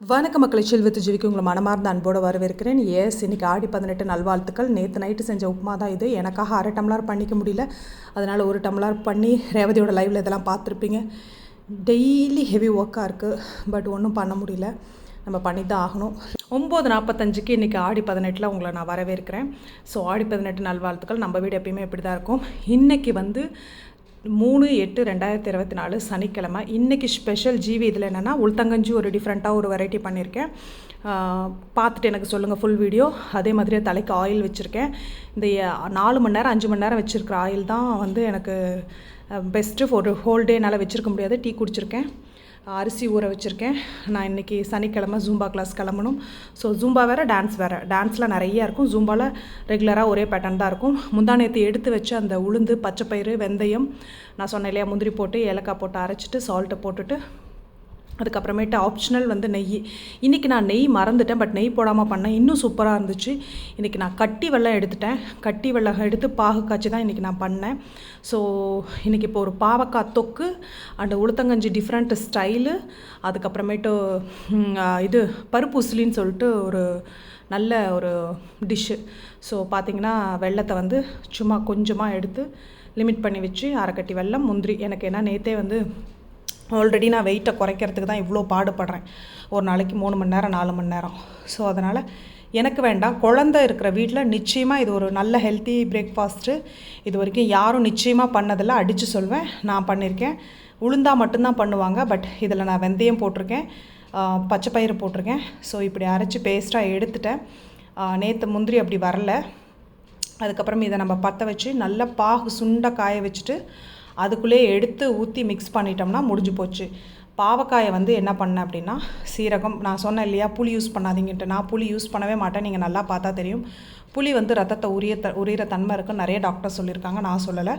வணக்க மக்களை செல்வத்து ஜீவிக்கு உங்களை மனமார்ந்த அன்போடு வரவேற்கிறேன். எஸ் இன்னைக்கு ஆடி பதினெட்டு நல்வாழ்த்துக்கள். நேற்று நைட்டு செஞ்ச உப்புமா தான் இது. எனக்காக அரை டம்ளர் பண்ணிக்க முடியல. அதனால் ஒரு டம்ளர் பண்ணி ரேவதியோட லைவில் இதெல்லாம் பார்த்துருப்பீங்க. டெய்லி ஹெவி ஒர்க்காக இருக்குது பட் ஒன்றும் பண்ண முடியல. நம்ம பண்ணி தான் ஆகணும். ஒம்பது நாற்பத்தஞ்சுக்கு இன்றைக்கி ஆடி பதினெட்டில் உங்களை நான் வரவேற்கிறேன். ஸோ ஆடி பதினெட்டு நல்வாழ்த்துக்கள். நம்ம வீடு எப்பயுமே இப்படி தான் இருக்கும். இன்றைக்கி வந்து மூணு எட்டு ரெண்டாயிரத்தி இருபத்தி நாலு சனிக்கிழமை இன்றைக்கி ஸ்பெஷல் ஜீவி இதில் என்னென்னா உளுத்தங்கஞ்சி ஒரு டிஃப்ரெண்ட்டாக ஒரு வெரைட்டி பண்ணியிருக்கேன் பார்த்துட்டு எனக்கு சொல்லுங்கள் ஃபுல் வீடியோ அதே மாதிரியே தலைக்கு ஆயில் வச்சுருக்கேன். இந்த நாலு மணி நேரம் அஞ்சு மணி நேரம் வச்சுருக்கிற ஆயில் தான் வந்து எனக்கு பெஸ்ட்டு ஒரு ஹோல் டேனால் வச்சுருக்க முடியாது. டீ குடிச்சிருக்கேன். அரிசி ஊற வச்சுருக்கேன். நான் இன்றைக்கி சனிக்கிழமை ஜூம்பா கிளாஸ் கிளம்பணும். ஸோ ஜூம்பா வேறு டான்ஸ் வேறு. டான்ஸில் நிறைய இருக்கும். ஜூம்பாவில் ரெகுலராக ஒரே பேட்டர்ன் தான் இருக்கும். முந்தானேத்து எடுத்து வச்சு அந்த உளுந்து பச்சைப்பயிறு வெந்தயம் நான் சொன்னேன் இல்லையா முந்திரி போட்டு ஏலக்காய் போட்டு அரைச்சிட்டு சால்ட்டை போட்டுட்டு அதுக்கப்புறமேட்டு ஆப்ஷனல் வந்து நெய். இன்றைக்கி நான் நெய் மறந்துட்டேன் பட் நெய் போடாமல் பண்ணேன். இன்னும் சூப்பராக இருந்துச்சு. இன்றைக்கி நான் கட்டி வெள்ளம் எடுத்துட்டேன். கட்டி வெள்ளம் எடுத்து பாகு காய்ச்சி தான் இன்றைக்கி நான் பண்ணேன். ஸோ இன்றைக்கி இப்போ ஒரு பாவக்காய் தொக்கு அண்ட் உளுத்தங்கஞ்சி டிஃப்ரெண்ட் ஸ்டைலு அதுக்கப்புறமேட்டு இது பருப்பு உசிலின்னு சொல்லிட்டு ஒரு நல்ல ஒரு டிஷ்ஷு ஸோ பார்த்தீங்கன்னா வெள்ளத்தை வந்து சும்மா கொஞ்சமாக எடுத்து லிமிட் பண்ணி வச்சு அரைக்கட்டி வெள்ளம் முந்திரி. எனக்கு ஏன்னா நேற்றே வந்து ஆல்ரெடி நான் வெயிட்டை குறைக்கிறதுக்கு தான் இவ்வளோ பாடுபடுறேன். ஒரு நாளைக்கு மூணு மணி நேரம் நாலு மணி நேரம். ஸோ அதனால் எனக்கு வேண்டாம். குழந்த இருக்கிற வீட்டில் நிச்சயமாக இது ஒரு நல்ல ஹெல்த்தி பிரேக்ஃபாஸ்ட்டு இது வரைக்கும் யாரும் நிச்சயமாக பண்ணதில்ல. அடித்து சொல்வேன். நான் பண்ணியிருக்கேன் உளுந்தா மட்டும்தான் பண்ணுவாங்க. பட் இதில் நான் வெந்தயம் போட்டிருக்கேன். பச்சை பயிறு போட்டிருக்கேன். ஸோ இப்படி அரைச்சி பேஸ்ட்டாக எடுத்துட்டேன். நேற்று முந்திரி அப்படி வரல. அதுக்கப்புறம் இதை நம்ம பற்ற வச்சு நல்லா பாகு சுண்ட காய வச்சுட்டு அதுக்குள்ளேயே எடுத்து ஊற்றி மிக்ஸ் பண்ணிட்டோம்னா முடிஞ்சு போச்சு. பாவக்காயை வந்து என்ன பண்ணேன் அப்படின்னா சீரகம் நான் சொன்னேன் இல்லையா புளி யூஸ் பண்ணாதீங்கன்ட்டு. நான் புளி யூஸ் பண்ணவே மாட்டேன் நீங்கள் நல்லா பார்த்தா தெரியும். புளி வந்து ரத்தத்தை உரிய த உரியிற தன்மை இருக்குன்னு நிறைய டாக்டர் சொல்லியிருக்காங்க நான் சொல்லலை.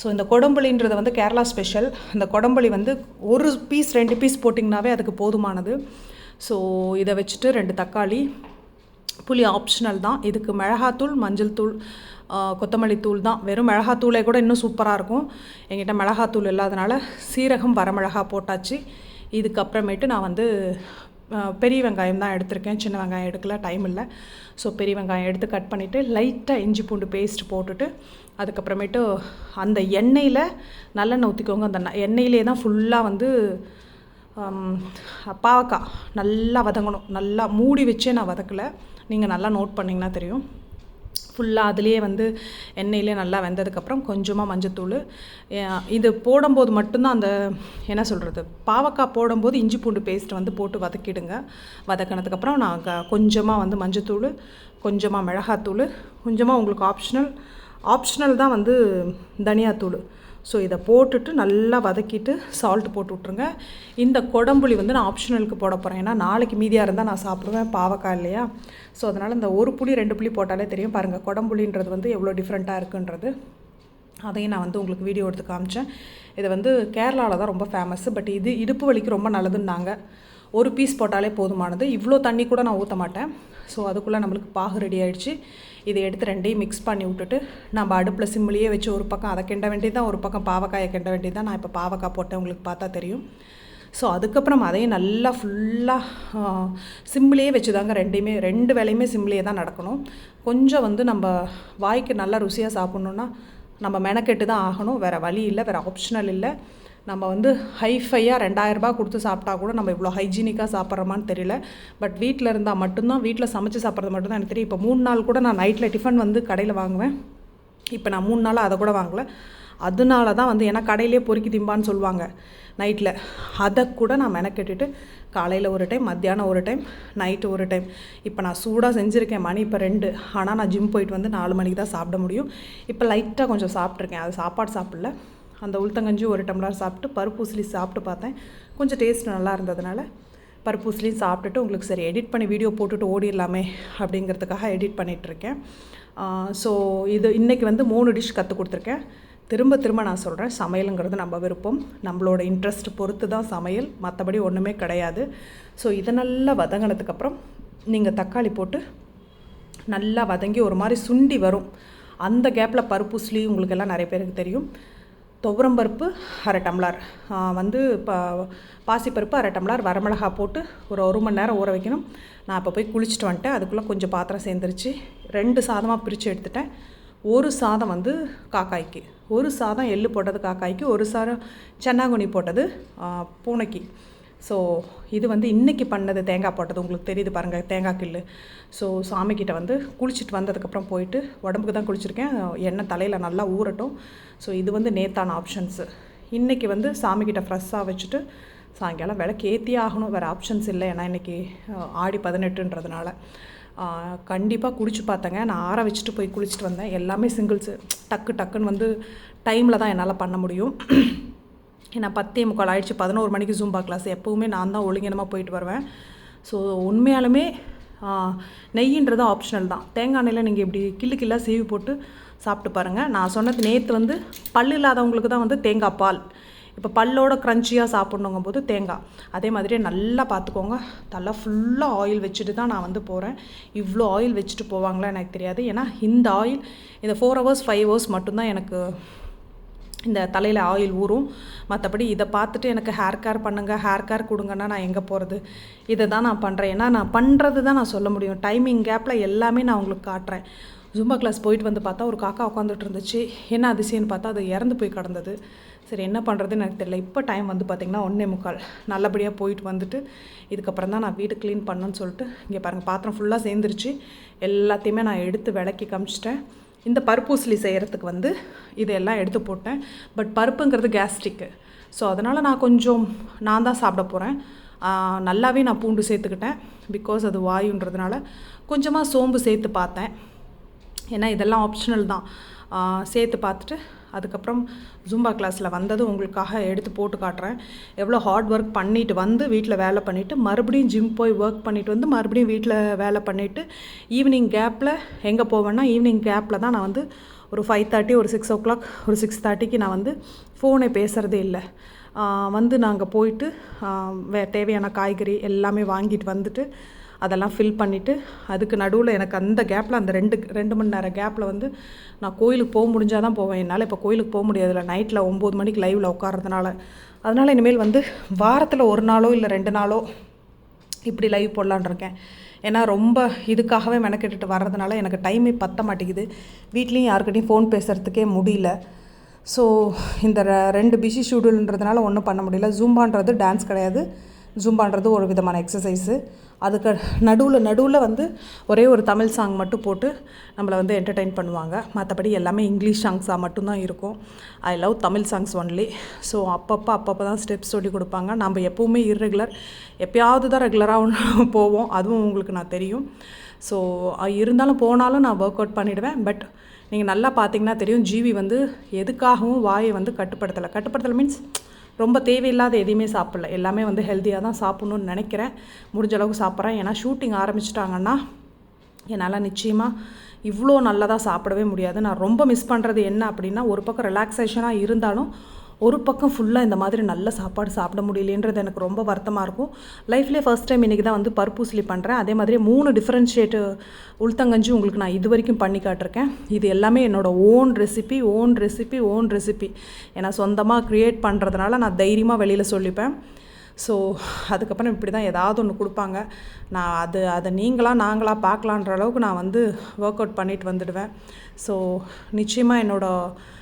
ஸோ இந்த கொடம்புளின்றது வந்து கேரளா ஸ்பெஷல் இந்த கொடம்புளி வந்து ஒரு பீஸ் ரெண்டு பீஸ் போட்டிங்கனாவே அதுக்கு போதுமானது. ஸோ இதை வச்சுட்டு ரெண்டு தக்காளி புளி ஆப்ஷனல் தான். இதுக்கு மிளகாத்தூள் மஞ்சள் தூள் கொத்தமல்லி தூள் தான். வெறும் மிளகாத்தூளே கூட இன்னும் சூப்பராக இருக்கும். எங்கிட்ட மிளகாத்தூள் இல்லாதனால சீரகம் வரமிளகா போட்டாச்சு. இதுக்கப்புறமேட்டு நான் வந்து பெரிய வெங்காயம் தான் எடுத்திருக்கேன். சின்ன வெங்காயம் எடுக்கல டைம் இல்லை. ஸோ பெரிய வெங்காயம் எடுத்து கட் பண்ணிவிட்டு லைட்டாக இஞ்சி பூண்டு பேஸ்ட் போட்டுட்டு அதுக்கப்புறமேட்டு அந்த எண்ணெயில் நல்லெண்ணெய் ஊற்றிக்கோங்க அந்த எண்ணெயிலே தான் ஃபுல்லாக வந்து பாவக்காய் நல்லா வதங்கணும். நல்லா மூடி வச்சே நான் வதக்கலை. நீங்கள் நல்லா நோட் பண்ணிங்கன்னா தெரியும். ஃபுல்லாக அதுலேயே வந்து எண்ணெயிலே நல்லா வெந்ததுக்கப்புறம் கொஞ்சமாக மஞ்சத்தூள். இது போடும்போது மட்டும்தான் அந்த என்ன சொல்கிறது பாவக்காய் போடும்போது இஞ்சி பூண்டு பேஸ்ட் வந்து போட்டு வதக்கிடுங்க. வதக்கினதுக்கப்புறம் நான் க- கொஞ்சமாக வந்து மஞ்சத்தூள் கொஞ்சமாக மிளகாத்தூள் கொஞ்சமாக உங்களுக்கு ஆப்ஷனல் ஆப்ஷனல் தான் வந்து தனியாத்தூள். ஸோ இதை போட்டுட்டு நல்லா வதக்கிட்டு சால்ட் போட்டு விட்ருங்க இந்த குடம்புளி வந்து நான் ஆப்ஷனலுக்கு போட போகிறேன் ஏன்னா நாளைக்கு மீதியாக இருந்தால் நான் சாப்பிடுவேன் பாவக்காய் இல்லையா? ஸோ அதனால் இந்த ஒரு புளி ரெண்டு புளி போட்டாலே தெரியும். பாருங்கள் குடம்புளின்றது வந்து எவ்வளோ டிஃப்ரெண்ட்டாக இருக்குன்றது. அதையும் நான் வந்து உங்களுக்கு வீடியோ எடுத்து காமிச்சேன். இது வந்து கேரளாவில் தான் ரொம்ப ஃபேமஸ் பட் இது இடுப்பு வலிக்கு ரொம்ப நல்லதுன்னாங்க. ஒரு பீஸ் போட்டாலே போதுமானது. இவ்வளோ தண்ணி கூட நான் ஊற்ற மாட்டேன். ஸோ அதுக்குள்ளே நம்மளுக்கு பாகு ரெடி ஆகிடுச்சு இதை எடுத்து ரெண்டையும் மிக்ஸ் பண்ணி விட்டுட்டு நம்ம அடுப்பில் சிம்மிலேயே வச்சு ஒரு பக்கம் அதை கிண்ட வேண்டியதான் ஒரு பக்கம் பாவக்காயை கிண்ட வேண்டியதான் நான் இப்போ பாவக்காய் போட்டேன் உங்களுக்கு பார்த்தா தெரியும். ஸோ அதுக்கப்புறம் அதையும் நல்லா ஃபுல்லாக சிம்லேயே வச்சு தாங்க ரெண்டையுமே ரெண்டு வேலையுமே சிம்லேயே தான் நடக்கணும். கொஞ்சம் வந்து நம்ம வாய்க்கு நல்லா ருசியாக சாப்பிட்ணுன்னா நம்ம மெனக்கெட்டு தான் ஆகணும். வேறு வழி இல்லை வேறு ஆப்ஷனல் இல்லை. நம்ம வந்து ஹைஃபையாக ரெண்டாயிரரூபா கொடுத்து சாப்பிட்டா கூட நம்ம இவ்வளோ ஹைஜீனிக்காக சாப்பிட்றோமான்னு தெரியல. பட் வீட்டில் இருந்தால் மட்டும்தான் வீட்டில் சமைச்சு சாப்பிட்றது மட்டும்தான் எனக்கு தெரியும். இப்போ மூணு நாள் கூட நான் நைட்டில் டிஃபன் வந்து கடையில் வாங்குவேன். இப்போ நான் மூணு நாளாக அதை கூட வாங்கல. அதனால தான் வந்து ஏன்னா கடையிலே பொறுக்கி திம்பான்னு சொல்லுவாங்க நைட்டில் அதை கூட நான் மெனக்கெட்டுட்டு காலையில் ஒரு டைம் மத்தியானம் ஒரு டைம் நைட்டு ஒரு டைம் இப்போ நான் சூடாக செஞ்சுருக்கேன் மணி இப்போ ரெண்டு. ஆனால் நான் ஜிம் போயிட்டு வந்து நாலு மணிக்கு தான் சாப்பிட முடியும். இப்போ லைட்டாக கொஞ்சம் சாப்பிட்ருக்கேன் அது சாப்பாடு சாப்பிடல. அந்த உளுத்தங்கஞ்சி ஒரு டம்ளர் சாப்பிட்டு பருப்பு உசிலி சாப்பிட்டு பார்த்தேன். கொஞ்சம் டேஸ்ட் நல்லா இருந்ததுனால பருப்பூஸ்லேயும் சாப்பிட்டுட்டு உங்களுக்கு சரி எடிட் பண்ணி வீடியோ போட்டுட்டு ஓடிடலாமே அப்படிங்கிறதுக்காக எடிட் பண்ணிகிட்ருக்கேன் ஸோ இது இன்றைக்கி வந்து மூணு டிஷ் கற்றுக் கொடுத்துருக்கேன். திரும்ப திரும்ப நான் சொல்கிறேன் சமையலுங்கிறது நம்ம விருப்பம். நம்மளோட இன்ட்ரெஸ்ட் பொறுத்து தான் சமையல் மற்றபடி ஒன்றுமே கிடையாது. ஸோ இதை நல்லா வதங்கினதுக்கப்புறம் நீங்கள் தக்காளி போட்டு நல்லா வதங்கி ஒரு மாதிரி சுண்டி வரும். அந்த கேப்பில் பருப்பு பருப்புஸ்லி உங்களுக்கு எல்லாம் நிறைய பேருக்கு தெரியும். துவரம் பருப்பு அரை டம்ளர். வந்து இப்போ பாசிப்பருப்பு அரை டம்ளர் வரமிளகா போட்டு ஒரு ஒரு மணி நேரம் ஊற வைக்கணும். நான் இப்போ போய் குளிச்சுட்டு வந்துட்டேன். அதுக்குள்ளே கொஞ்சம் பாத்திரம் சேர்ந்துருச்சு. ரெண்டு சாதமாக பிரித்து எடுத்துட்டேன். ஒரு சாதம் வந்து காக்காய்க்கு. ஒரு சாதம் எள்ளு போட்டது காக்காய்க்கு ஒரு சாதம் சென்னாங்குனி போட்டது பூனைக்கு. ஸோ இது வந்து இன்றைக்கி பண்ணது தேங்காய் போட்டது. உங்களுக்கு தெரியுது பாருங்கள் தேங்காய் கில்லு. ஸோ சாமிக்கிட்ட வந்து குளிச்சுட்டு வந்ததுக்கப்புறம் போயிட்டு உடம்புக்கு தான் குளிச்சிருக்கேன். எண்ணெய் தலையில் நல்லா ஊறட்டும். ஸோ இது வந்து நேத்தான ஆப்ஷன்ஸு இன்றைக்கி வந்து சாமிக்கிட்ட ஃப்ரெஷ்ஷாக வச்சுட்டு சாயங்காலம் விளக்கு ஏற்றியே ஆகணும். வேறு ஆப்ஷன்ஸ் இல்லை. ஏன்னா இன்றைக்கி ஆடி பதினெட்டுன்றதுனால. கண்டிப்பாக குளிச்சு பார்த்தேங்க. நான் ஆற வச்சுட்டு போய் குளிச்சுட்டு வந்தேன். எல்லாமே சிங்கிள்ஸு டக்கு டக்குன்னு வந்து டைமில் தான் என்னால் பண்ண முடியும். ஏன்னா பத்தே முக்கால் ஆயிடுச்சு. பதினோரு மணிக்கு ஜூம்பா கிளாஸ் எப்போவுமே நான் தான் ஒழுங்கினமாக போயிட்டு வருவேன். ஸோ உண்மையாலுமே நெய்யின்றது ஆப்ஷனல் தான். தேங்காய் எண்ணெயில் நீங்கள் இப்படி கில்லு கில்லாக சீவி போட்டு சாப்பிட்டு பாருங்கள் நான் சொன்னது நேற்று வந்து பல் இல்லாதவங்களுக்கு தான் வந்து தேங்காய் பால். இப்போ பல்லோட க்ரன்ச்சியாக சாப்பிட்ணுங்கும் போது தேங்காய் அதே மாதிரியே நல்லா பார்த்துக்கோங்க தலை ஃபுல்லாக ஆயில் வச்சுட்டு தான் நான் வந்து போகிறேன் இவ்வளோ ஆயில் வச்சுட்டு போவாங்களா எனக்கு தெரியாது. ஏன்னா இந்த ஆயில் இந்த ஃபோர் ஹவர்ஸ் ஃபைவ் ஹவர்ஸ் மட்டும்தான் எனக்கு இந்த தலையில் ஆயில் ஊறும். மற்றபடி இதை பார்த்துட்டு எனக்கு ஹேர் கேர் பண்ணுங்கள் ஹேர் கேர் கொடுங்கன்னா நான் எங்கே போகிறது இதை தான் நான் பண்ணுறேன் ஏன்னா நான் பண்ணுறது தான் நான் சொல்ல முடியும். டைமிங் கேப்பில் எல்லாமே நான் உங்களுக்கு காட்டுறேன். ஜும்பா கிளாஸ் போயிட்டு வந்து பார்த்தா ஒரு காக்கா உட்காந்துட்டு இருந்துச்சு. என்ன அதிசயம்னு பார்த்தா அது இறந்து போய் கிடந்தது. சரி என்ன பண்ணுறதுன்னு எனக்கு தெரியல. இப்போ டைம் வந்து பார்த்திங்கன்னா ஒன்றே முக்கால். நல்லபடியாக போயிட்டு வந்துட்டு இதுக்கப்புறம் தான் நான் வீடு க்ளீன் பண்ணுன்னு சொல்லிட்டு இங்கே பாருங்கள் பாத்திரம் ஃபுல்லாக சேர்ந்துருச்சு. எல்லாத்தையுமே நான் எடுத்து விளக்கி காமிச்சிட்டேன். இந்த பருப்பூசலி செய்கிறதுக்கு வந்து இதையெல்லாம் எடுத்து போட்டேன். பட் பருப்புங்கிறது கேஸ்ட்ரிக்கு ஸோ அதனால் நான் கொஞ்சம் நான் தான் சாப்பிட போகிறேன் நல்லாவே நான் பூண்டு சேர்த்துக்கிட்டேன். பிகாஸ் அது வாயுன்றதுனால கொஞ்சமாக சோம்பு சேர்த்து பார்த்தேன். ஏன்னா இதெல்லாம் ஆப்ஷனல் தான். சேர்த்து பார்த்துட்டு அதுக்கப்புறம் ஜும்பா கிளாஸில் வந்தது உங்களுக்காக எடுத்து போட்டு காட்டுறேன். எவ்வளோ ஹார்ட் ஒர்க் பண்ணிட்டு வந்து வீட்டில் வேலை பண்ணிவிட்டு மறுபடியும் ஜிம் போய் ஒர்க் பண்ணிவிட்டு வந்து மறுபடியும் வீட்டில் வேலை பண்ணிவிட்டு ஈவினிங் கேப்பில் எங்கே போவேன்னா ஈவினிங் கேப்பில் தான் நான் வந்து ஒரு ஃபைவ் தேர்ட்டி ஒரு சிக்ஸ் ஓ கிளாக் ஒரு சிக்ஸ் தேர்ட்டிக்கு நான் வந்து ஃபோனை பேசுகிறதே இல்லை. வந்து நாங்கள் போயிட்டு வே தேவையான காய்கறி எல்லாமே வாங்கிட்டு வந்துட்டு அதெல்லாம் ஃபில் பண்ணிவிட்டு அதுக்கு நடுவில் எனக்கு அந்த கேப்பில் அந்த ரெண்டு ரெண்டு மணி நேரம் கேப்பில் வந்து நான் கோயிலுக்கு போக முடிஞ்சால் தான் போவேன். என்னால் இப்போ கோயிலுக்கு போக முடியாதுல்ல. நைட்டில் ஒம்பது மணிக்கு லைவில் உட்காரதுனால அதனால் இனிமேல் வந்து வாரத்தில் ஒரு நாளோ இல்லை ரெண்டு நாளோ இப்படி லைவ் போடலான்ருக்கேன் ஏன்னா ரொம்ப இதுக்காகவே மெனக்கெட்டுட்டு வர்றதுனால எனக்கு டைமே பத்த மாட்டேங்குது. வீட்லேயும் யாருக்கிட்டையும் ஃபோன் பேசுகிறதுக்கே முடியல. ஸோ இந்த ரெண்டு பிஸி ஷெடியூல்ன்றதுனால ஒன்றும் பண்ண முடியல. ஜூம்பான்றது டான்ஸ் கிடையாது. ஜூம்பான்றது ஒரு விதமான எக்ஸசைஸு அதுக்கு நடுவில் நடுவில் வந்து ஒரே ஒரு தமிழ் சாங் மட்டும் போட்டு நம்மளை வந்து என்டர்டெயின் பண்ணுவாங்க. மற்றபடி எல்லாமே இங்கிலீஷ் சாங்ஸாக மட்டும்தான் இருக்கும். I love Tamil songs only so அப்பப்போ அப்பப்போ தான் ஸ்டெப்ஸ் சொல்லி கொடுப்பாங்க. நம்ம எப்போவுமே இர்ரெகுலர் எப்பயாவது தான் ரெகுலராக ஒன்று போவோம். அதுவும் உங்களுக்கு நான் தெரியும். ஸோ இருந்தாலும் போனாலும் நான் ஒர்க் அவுட் பண்ணிவிடுவேன் பட் நீங்கள் நல்லா பார்த்தீங்கன்னா தெரியும் ஜீவி வந்து எதுக்காகவும் வாயை வந்து கட்டுப்படுத்தலை. கட்டுப்படுத்தலை மீன்ஸ் ரொம்ப தேவையில்லாத எதையுமே சாப்பிடல. எல்லாமே வந்து ஹெல்த்தியாக தான் சாப்பிட்ணுன்னு நினைக்கிறேன். முடிஞ்ச அளவுக்கு சாப்பிட்றேன். ஏன்னா ஷூட்டிங் ஆரம்பிச்சிட்டாங்கன்னா என்னால் நிச்சயமாக இவ்வளோ நல்லதாக சாப்பிடவே முடியாது. நான் ரொம்ப மிஸ் பண்ணுறது என்ன அப்படின்னா ஒரு பக்கம் ரிலாக்ஸேஷனாக இருந்தாலும் ஒரு பக்கம் ஃபுல்லாக இந்த மாதிரி நல்ல சாப்பாடு சாப்பிட முடியலேன்றது எனக்கு ரொம்ப வருத்தமாக இருக்கும். லைஃப்லேயே ஃபர்ஸ்ட் டைம் இன்றைக்கி தான் வந்து பருப்பூசலி பண்ணுறேன் அதே மாதிரி மூணு டிஃப்ரென்ஷியேட்டு உளுத்தங்கஞ்சி உங்களுக்கு நான் இது வரைக்கும் பண்ணி காட்டிருக்கேன். இது எல்லாமே என்னோடய own recipe own recipe own recipe ஏன்னா சொந்தமாக க்ரியேட் பண்ணுறதுனால நான் தைரியமாக வெளியில் சொல்லிப்பேன். ஸோ அதுக்கப்புறம் இப்படி தான் ஏதாவது ஒன்று கொடுப்பாங்க. நான் அது அதை நீங்களாக நாங்களாக பார்க்கலான்ற அளவுக்கு நான் வந்து ஒர்க் அவுட் பண்ணிட்டு வந்துடுவேன். ஸோ நிச்சயமாக என்னோடய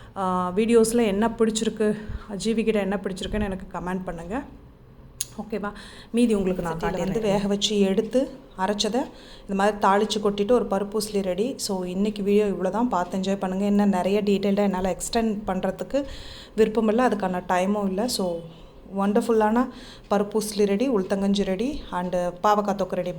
வீடியோஸில் என்ன பிடிச்சிருக்கு? ஜீவிகிட்ட என்ன பிடிச்சிருக்குன்னு எனக்கு கமெண்ட் பண்ணுங்கள் ஓகேவா? மீதி உங்களுக்கு நான் காட்டி வந்து வேக வச்சு எடுத்து அரைச்சதை இந்த மாதிரி தாளித்து கொட்டிட்டு ஒரு பருப்பூசலி ரெடி ஸோ இன்றைக்கி வீடியோ இவ்வளோ தான் பார்த்து என்ஜாய் பண்ணுங்கள் இன்னும் நிறைய டீட்டெயில்டாக என்னால் எக்ஸ்டெண்ட் பண்ணுறதுக்கு விருப்பம் இல்லை. அதுக்கான டைமும் இல்லை. ஸோ ஒண்டர்ஃபுல்லான பருப்பூசலி ரெடி உளுத்தங்கஞ்சி ரெடி அண்டு பாவக்காய் தொக்கு ரெடி